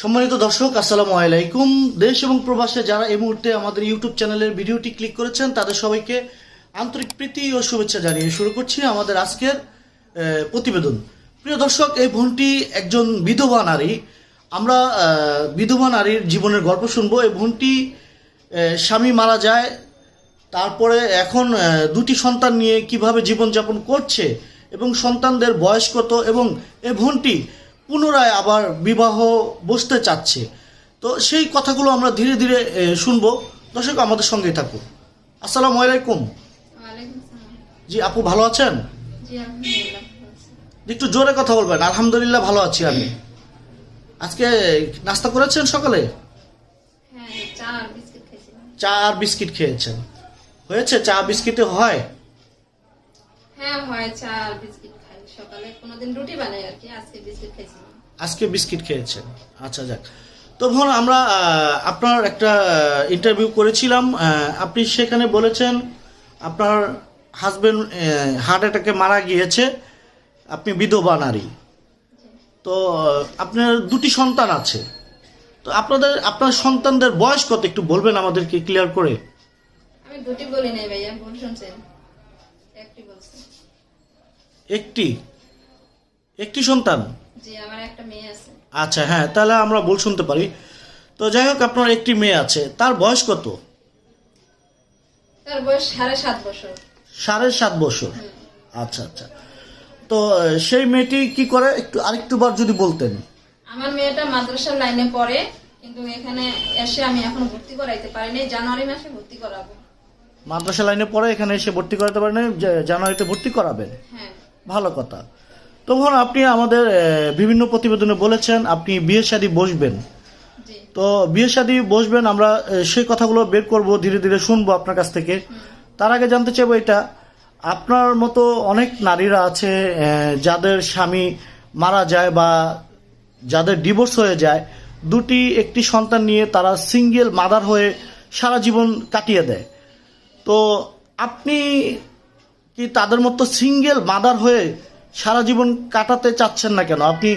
সম্মানিত দর্শক, আসসালামু আলাইকুম। দেশ এবং প্রবাসে যারা এই মুহূর্তে আমাদের ইউটিউব চ্যানেলের ভিডিওটি ক্লিক করেছেন, তাদের সবাইকে আন্তরিক প্রীতি ও শুভেচ্ছা জানিয়ে শুরু করছি আমাদের আজকের প্রতিবেদন। প্রিয় দর্শক, এই বোনটি একজন বিধবা নারী। আমরা বিধবা নারীর জীবনের গল্প শুনব। এই বোনটি স্বামী মারা যায়, তারপরে এখন দুটি সন্তান নিয়ে কীভাবে জীবনযাপন করছে এবং সন্তানদের বয়স কত এবং এ বোনটি পুনরায় আবার বিবাহ বসতে চাচ্ছে। তো সেই কথাগুলো আমরা ধীরে ধীরে শুনব। দর্শক আমাদের সঙ্গেই থাকুন। আসসালামু আলাইকুম। জি আপু ভালো আছেন। একটু জোরে কথা বলবেন। আলহামদুলিল্লাহ ভালো আছি আমি। আজকে নাস্তা করেছেন সকালে? হ্যাঁ চা আর বিস্কিট খেয়েছেন। হয়েছে চা বিস্কিটে হয়? হ্যাঁ হয় চা আর বিস্কিট খাই। সকালে কোনোদিন রুটি বানাই আর কি আজকে বিস্কিট খেয়েছিলাম। আজকে বিস্কিট খেয়েছেন। আচ্ছা যাক। তো ভন আমরা আপনার একটা ইন্টারভিউ করেছিলাম আপনি সেখানে বলেছেন আপনার হাজবেন্ড হার্ট অ্যাটাকে মারা গিয়েছে আপনি বিধবা নারী। তো আপনার দুটি সন্তান আছে। তো আপনাদের আপনার সন্তানদের বয়স কত? একটু বলবেন আমাদেরকে ক্লিয়ার করে। আমি দুটি বলি নাই ভাইয়া ভুল শুনছেন? একটি বলছি। একটি। একটি সন্তান? জি আমার একটা মেয়ে আছে। আচ্ছা হ্যাঁ তাহলে আমরা ভুল শুনতে পারি। তো যাই হোক আপনার একটি মেয়ে আছে। তার বয়স কত? তার বয়স সাড়ে সাত বছর। সাড়ে সাত বছর। আচ্ছা আচ্ছা। তো সেই মেয়েটি কি করে? একটু আরেকটু বার যদি বলতেন। আমার মেয়েটা মাদ্রাসার লাইনে পড়ে কিন্তু এখানে এসে আমি এখন ভর্তি করাইতে পারিনি জানুয়ারি মাসে ভর্তি করাবো। মাদ্রাসা লাইনে পড়ে এখানে এসে ভর্তি করাতে পারেন জানুয়ারিতে ভর্তি করাবেন। হ্যাঁ। ভালো কথা। তখন আপনি আমাদের বিভিন্ন প্রতিবেদনে বলেছেন আপনি বিয়ে শাদী বসবেন। তো বিয়ে শাদী বসবেন আমরা সেই কথাগুলো বের করব ধীরে ধীরে শুনব আপনার কাছ থেকে। তার আগে জানতে চাইব এটা আপনার মতো অনেক নারীরা আছে যাদের স্বামী মারা যায় বা যাদের ডিভোর্স হয়ে যায় দুটি একটি সন্তান নিয়ে তারা সিঙ্গেল মাদার হয়ে সারা জীবন কাটিয়ে দেয়। তো আপনি কি তাদের মতো সিঙ্গেল মাদার হয়ে সারা জীবন কাটাতে চাচ্ছেন না কেন? আপনি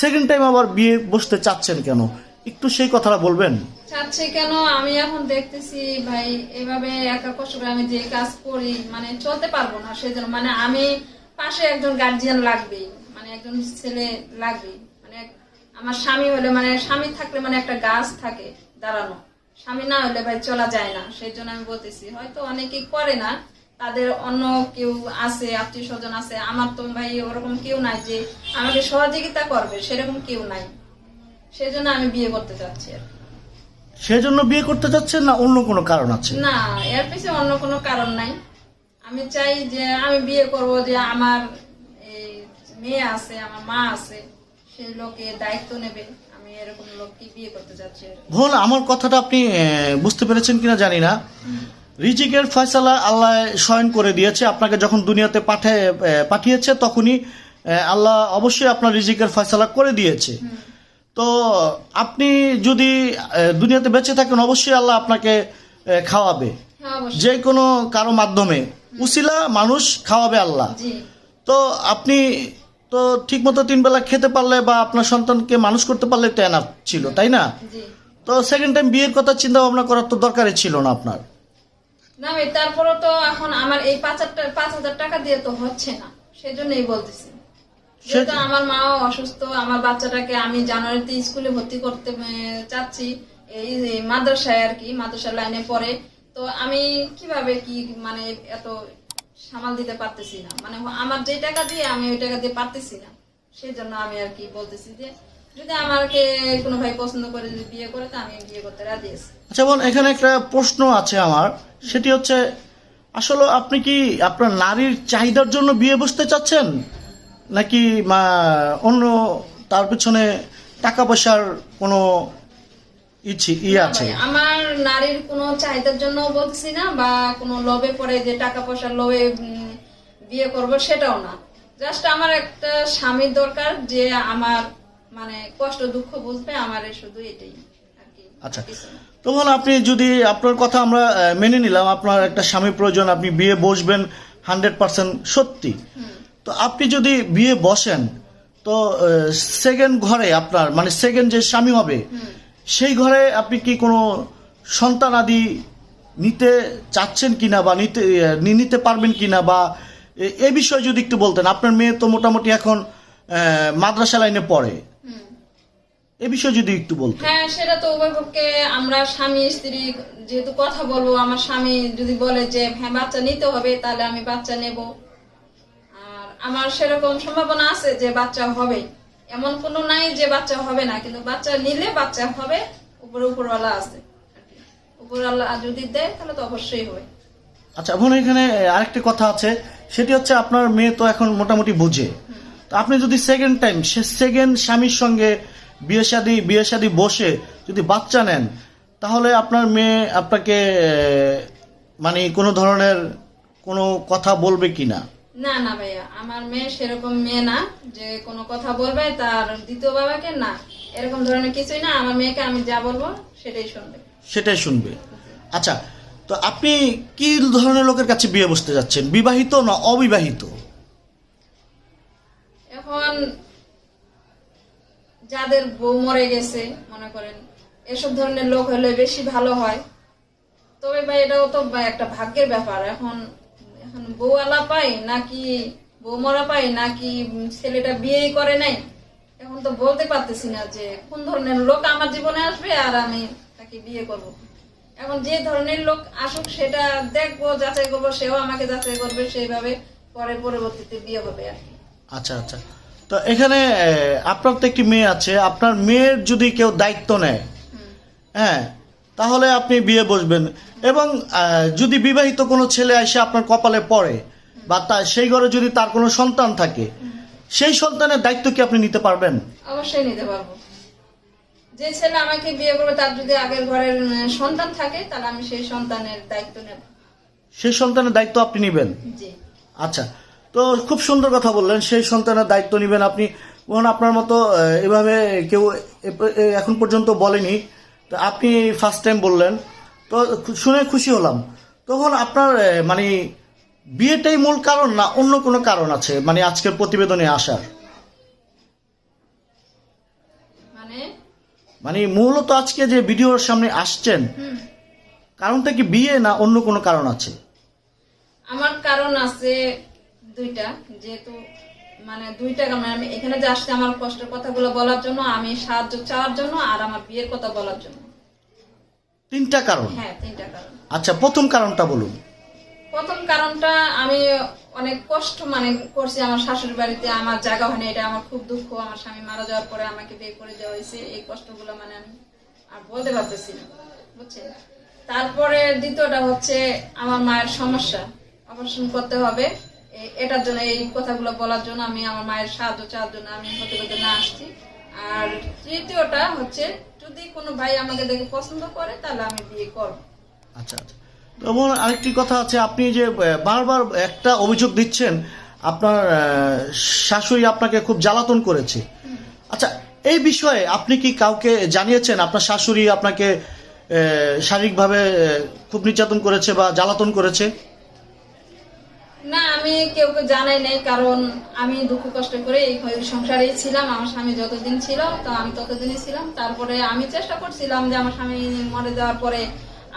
সেকেন্ড টাইম আবার বিয়ে বসতে চাচ্ছেন কেন? একটু সেই কথাটা বলবেন। চাচ্ছে কেন? আমি এখন দেখতেছি, ভাই, এভাবে একা কষ্ট করে আমি যে কাজ করি মানে চলতে পারব না সেজন্য। মানে আমি পাশে একজন গার্জিয়ান লাগবেই মানে একজন ছেলে লাগবেই। মানে আমার স্বামী হলে মানে স্বামী থাকলে মানে একটা গাছ থাকে দাঁড়ানো। স্বামী না হলে ভাই চলা যায় না সেই জন্য আমি বলতেছি, হয়তো অনেকেই করে না তাদের অন্য কেউ আছে আত্মীয় স্বজন আছে আমার তো ভাই ওরকম কেউ নাই যে আমাকে সহযোগিতা করবে সেরকম কেউ নাই। সেজন্য আমি বিয়ে করতে চাচ্ছি আর সেজন্য বিয়ে করতে চাচ্ছেন না অন্য কোনো কারণ আছে? না এর পিছনে অন্য কোনো কারণ নাই। আমি চাই যে আমি বিয়ে করব যে আমার এই মেয়ে আছে আমার মা আছে সেই লোকে দায়িত্ব নেবে। আমি এরকম লোককে বিয়ে করতে চাচ্ছি ভুল আমার কথাটা আপনি বুঝতে পেরেছেন কিনা জানি না। রিজিকের ফয়সালা আল্লাহ স্বয়ং করে দিয়েছে। আপনাকে যখন দুনিয়াতে পাঠিয়ে পাঠিয়েছে তখনই আল্লাহ অবশ্যই আপনার রিজিকের ফয়সালা করে দিয়েছে। তো আপনি যদি দুনিয়াতে বেঁচে থাকেন অবশ্যই আল্লাহ আপনাকে খাওয়াবে। হ্যাঁ যে কোনো কারও মাধ্যমে। উসিলা মানুষ খাওয়াবে আল্লাহ। তো আপনি তো ঠিকমতো তিন বেলা খেতে পারলে বা আপনার সন্তানকে মানুষ করতে পারলে তো এনাফ ছিল তাই না? তো সেকেন্ড টাইম বিয়ের কথা চিন্তা ভাবনা করার তো দরকারই ছিল না আপনার। না ভাই তারপরে তো এখন আমার এই পাঁচ হাজার পাঁচ হাজার টাকা দিয়ে তো হচ্ছে না। সেজন্যই বলতেছি। যেহেতু আমার মাও অসুস্থ আমার বাচ্চাটাকে আমি জানুয়ারিতে স্কুলে ভর্তি করতে চাচ্ছি। এই মাদ্রাসায় আর কি মাদ্রাসার লাইনে পড়ে। তো আমি কীভাবে কি মানে এত সামাল দিতে পারতেছি না? মানে আমার যে টাকা দিয়ে আমি ওই টাকা দিয়ে পারতেছি না। সেই জন্য আমি আর কি বলতেছি যে যদি আমাকে কোনো ভাই পছন্দ করে যদি বিয়ে করে তো আমি বিয়ে করতে রাজি আছি। আচ্ছা বোন এখানে একটা প্রশ্ন আছে আমার। সেটি হচ্ছে আসলে আপনি কি আপনার নারীর চাহিদার জন্য বিয়ে বসতে চাচ্ছেন? নাকি অন্য তার পিছনে টাকা পয়সার কোনো ইচ্ছে ই আছে? আমার নারীর কোনো চাহিদার জন্য বলছি না বা কোনো লোভে পড়ে যে টাকা পয়সার লোভে বিয়ে করব সেটাও না। জাস্ট আমার একটা স্বামীর দরকার যে আমার মানে কষ্ট দুঃখ বুঝবে আমার শুধু এটাই। আচ্ছা। কিছু না। তো বোন আপনি যদি আপনার কথা আমরা মেনে নিলাম, আপনার একটা স্বামী প্রয়োজন, আপনি বিয়ে বসবেন হান্ড্রেড পার্সেন্ট সত্যি তো আপনি যদি বিয়ে বসেন, তো সেকেন্ড ঘরে আপনার মানে সেকেন্ড যে স্বামী হবে, সেই ঘরে আপনি কি কোনো সন্তান আদি নিতে চাচ্ছেন কিনা বা নিতে নি- নিতে পারবেন কিনা বা, এ- বিষয়ে যদি একটু বলতেন আপনার মেয়ে তো মোটামুটি এখন মাদ্রাসা লাইনে পড়ে। এ বিষয়ে যদি একটু বলতেন। হ্যাঁ সেটা তো উভয় পক্ষে আমরা স্বামী স্ত্রী যেহেতু কথা বলব আমার স্বামী যদি বলে যে হ্যাঁ বাচ্চা নিতে হবে তাহলে আমি বাচ্চা নেব। আর আমার সেরকম সম্ভাবনা আছে যে বাচ্চা হবে। এমন কোনো নাই যে বাচ্চা হবে না কিন্তু বাচ্চা নিলে বাচ্চা হবে উপরে উপরওয়ালা আছে। উপরওয়ালা যদি দেয় তাহলে তো অবশ্যই হবে। আচ্ছা এখন এখানে আরেকটি কথা আছে। সেটি হচ্ছে আপনার মেয়ে তো এখন মোটামুটি বুঝে। তো আপনি যদি সেকেন্ড টাইম সে সেকেন্ড স্বামীর সঙ্গে বিয়ে শাদি বিয়ে শাদি বসে যদি বাচ্চা নেন তাহলে আপনার মেয়ে আপনাকে মানে কোনো ধরনের কোনো কথা বলবে কি না? না না ভাইয়া আমার মেয়ে সেরকম মেয়ে না যে কোনো কথা বলবে তার দ্বিতীয় বাবাকে না এরকম ধরনের কিছুই না। আমার মেয়েকে আমি যা বলব সেটাই শুনবে। সেটাই শুনবে। আচ্ছা তো আপনি কি ধরনের লোকের কাছে বিয়ে বসতে যাচ্ছেন? বিবাহিত না অবিবাহিত? এখন যাদের বউ মরে গেছে, মনে করেন, এসব ধরনের লোক হলে বেশি ভালো হয়। তবে ভাই, এটাও তো একটা ভাগ্যের ব্যাপার। এখন এখন বউ আলা পাই নাকি বউ মরা পাই নাকি ছেলেটা বিয়েই করে নাই? এখন তো বলতে পারতেছি না যে কোন ধরনের লোক আমার জীবনে আসবে আর আমি তাকে বিয়ে করব। এখন যে ধরনের লোক আসুক, সেটা দেখব, যাচাই করব, সেও আমাকে যাচাই করবে, সেইভাবে পরে পরবর্তীতে বিয়ে হবে আর কি। আচ্ছা আচ্ছা। তো এখানে আপনার তো একটি মেয়ে আছে। আপনার মেয়ের যদি কেউ দায়িত্ব নেয় হ্যাঁ তাহলে আপনি বিয়ে বসবেন। এবং যদি বিবাহিত কোনো ছেলে এসে আপনার কপালে পড়ে বা তা সেই ঘরে যদি তার কোনো সন্তান থাকে সেই সন্তানের দায়িত্ব কি আপনি নিতে পারবেন? অবশ্যই নিতে পারব। যে ছেলে আমাকে বিয়ে করবে তার যদি আগের ঘরের সন্তান থাকে তাহলে আমি সেই সন্তানের দায়িত্ব নেব। সেই সন্তানের দায়িত্ব আপনি নেবেন? জি। আচ্ছা তো খুব সুন্দর কথা বললেন। সেই সন্তানের দায়িত্ব নেবেন আপনি। কোন আপনার মতো এভাবে কেউ এখন পর্যন্ত বলেনি। তো আপনি ফার্স্ট টাইম বললেন। তো শুনে খুশি হলাম। তখন আপনার মানে বিয়েটাই মূল কারণ না অন্য কোনো কারণ আছে? মানে আজকের প্রতিবেদনে আসার। মানে? মানে মূলত আজকে যে ভিডিওর সামনে আসছেন কারণটা কি বিয়ে না অন্য কোনো কারণ আছে? আমার কারণ আছে দুইটা যেহেতু মানে দুইটা কারণ আমি এখানে যে আসছে আমার কষ্টের কথাগুলো বলার জন্য আমি সাহায্য চাওয়ার জন্য আর আমার বিয়ের কথা বলার জন্য। তিনটা কারণ? হ্যাঁ তিনটা কারণ। আচ্ছা প্রথম কারণটা বলুন। প্রথম কারণটা আমি অনেক কষ্ট মানে করছি আমার শাশুড়ি বাড়িতে আমার জায়গা হয়নি এটা আমার খুব দুঃখ আমার স্বামী মারা যাওয়ার পরে আমাকে বিয়ে করে দেওয়া হয়েছে এই কষ্টগুলো মানে আমি আর বলতে পারতেছি না বুঝছেন? তারপরে দ্বিতীয়টা হচ্ছে আমার মায়ের সমস্যা অপারেশন করতে হবে এটার জন্য এই কথাগুলো বলার জন্য আমি আমার মায়ের সাহায্য চাওয়ার জন্য আমি প্রতিবেদনে না আসছি। আর তৃতীয়টা হচ্ছে যদি কোনো ভাই আমাকে দেখে পছন্দ করে তাহলে আমি বিয়ে করব। আচ্ছা আচ্ছা। এবং আরেকটি কথা আছে আপনি যে বারবার একটা অভিযোগ দিচ্ছেন আপনার শাশুড়ি আপনাকে খুব জ্বালাতন করেছে। আচ্ছা এই বিষয়ে আপনি কি কাউকে জানিয়েছেন আপনার শাশুড়ি আপনাকে শারীরিকভাবে খুব নির্যাতন করেছে বা জ্বালাতন করেছে? না, আমি কেউ কেউ জানাই নাই, কারণ আমি দুঃখ কষ্ট করে এই সংসারেই ছিলাম, আমার স্বামী যতদিন ছিল, তো আমি ততদিনই ছিলাম। তারপরে আমি চেষ্টা করছিলাম যে আমার স্বামী মরে যাওয়ার পরে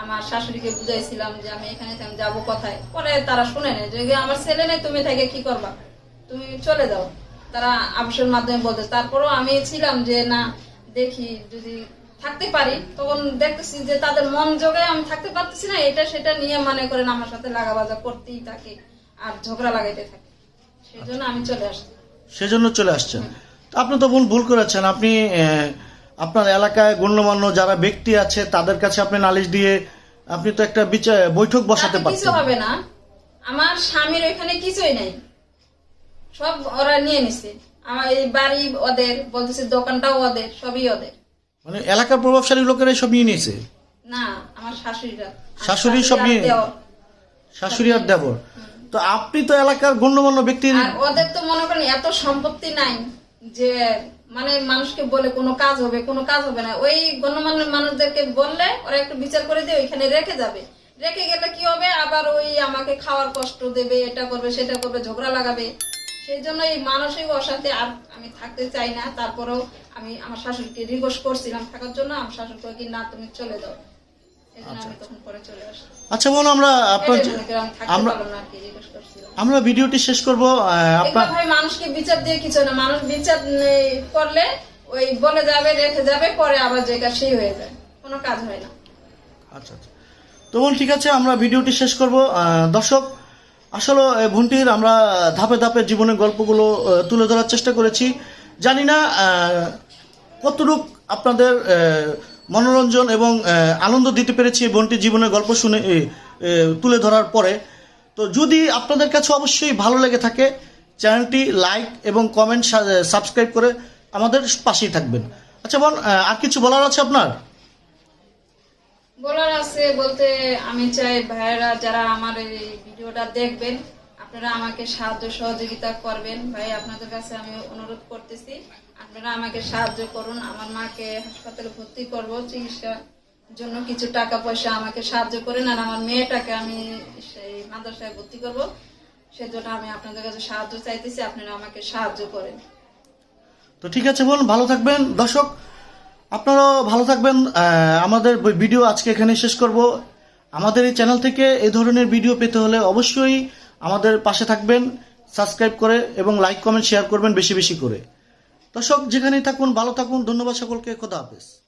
আমার শাশুড়িকে বুঝাইছিলাম যে আমি এখানে যাব কোথায়? পরে তারা শুনে নেয় যে আমার ছেলে নেই, তুমি থেকে কি করবা? তুমি চলে যাও। তারা আবসের মাধ্যমে বলতে, তারপরেও আমি ছিলাম যে, না, দেখি, যদি থাকতে পারি। তখন দেখতেছি যে, তাদের মন যোগে আমি থাকতে পারতেছি না, এটা সেটা নিয়ে মনে করেন আমার সাথে লাগাবাজা করতেই থাকে। আর ঝগড়া লাগাইতে থাকে। সেই জন্য আমি চলে আসছি সেজন্য চলে আসছেন। আপনি তো ভুল ভুল করেছেন। আপনি আপনার এলাকায় গণ্যমান্য যারা ব্যক্তি আছে তাদের কাছে আপনি নালিশ দিয়ে আপনি তো একটা বিচার বৈঠক বসাতে তাতে কিছু হবে না। আমার স্বামীর ওইখানে কিছুই নাই। সব ওরা নিয়ে নিছে। আমার এই বাড়ি ওদের বলতেছে দোকানটাও ওদের সবই ওদের। মানে এলাকার প্রভাবশালী লোকেরা সব নিয়ে নিয়েছে? না আমার শাশুড়িরা। শাশুড়ি সব নিয়ে- শাশুড়ি আর দেবর তো আপনি তো এলাকার গণ্যমান্য ব্যক্তির আর ওদের তো মনে করেন এত সম্পত্তি নাই যে মানে মানুষকে বলে কোনো কাজ হবে, কোনো কাজ হবে না। ওই গণ্যমান্য মানুষদেরকে বললে ওরা একটু বিচার করে দিয়ে ওইখানে রেখে যাবে। রেখে গেলে কি হবে? আবার ওই আমাকে খাওয়ার কষ্ট দেবে, এটা করবে, সেটা করবে, ঝগড়া লাগাবে। সেই জন্য এই মানসিক অশান্তি আর আমি থাকতে চাই না। তারপরেও আমি আমার শাশুড়িকে রিকোয়েস্ট করছিলাম। থাকার জন্য আমার শাশুড়ি কি না, তুমি চলে যাও। আচ্ছা বোন আমরা আপনার আমরা আমরা ভিডিওটি শেষ করব আপনার ভাই মানুষকে বিচার দিয়ে কিছু না মানুষ বিচার করলে ওই বলে যাবে রেখে যাবে পরে আবার যেটা সেই হয়ে যায়। কোনো কাজ হয় না। আচ্ছা আচ্ছা। তো বোন ঠিক আছে আমরা ভিডিওটি শেষ করব। দর্শক আসলে এই বোনটির আমরা ধাপে ধাপে জীবনের গল্পগুলো তুলে ধরার চেষ্টা করেছি। জানি না কতটুক আপনাদের মনোরঞ্জন এবং আনন্দ দিতে পেরেছি এই বোনটির জীবনের গল্প শুনে তুলে ধরার পরে। তো যদি আপনাদের কাছে অবশ্যই ভালো লেগে থাকে, চ্যানেলটি লাইক এবং কমেন্ট সাবস্ক্রাইব করে আমাদের পাশেই থাকবেন। আচ্ছা বোন আর কিছু বলার আছে আপনার? বলার আছে বলতে আমি চাই ভাইয়েরা যারা আমার এই ভিডিওটা দেখবেন আপনারা আমাকে সাহায্য সহযোগিতা করবেন। ভাই, আপনাদের কাছে আমি অনুরোধ করতেছি, আপনারা আমাকে সাহায্য করুন। আমার মাকে হাসপাতালে ভর্তি করব, চিকিৎসার জন্য কিছু টাকা পয়সা আমাকে সাহায্য করেন আর আমার মেয়েটাকে আমি সেই মাদ্রাসায় ভর্তি করব। সেজন্য আমি আপনাদের কাছে সাহায্য চাইতেছি, আপনারা আমাকে সাহায্য করেন। তো ঠিক আছে, বলুন, ভালো থাকবেন। দর্শক, আপনারাও ভালো থাকবেন। আমাদের ভিডিও আজকে এখানে শেষ করব। আমাদের এই চ্যানেল থেকে এই ধরনের ভিডিও পেতে হলে অবশ্যই আমাদের পাশে থাকবেন সাবস্ক্রাইব করে এবং লাইক কমেন্ট শেয়ার করবেন বেশি বেশি করে। দর্শক, যেখানেই থাকুন, ভালো থাকুন, ধন্যবাদ সকলকে, খোদা হাফেজ।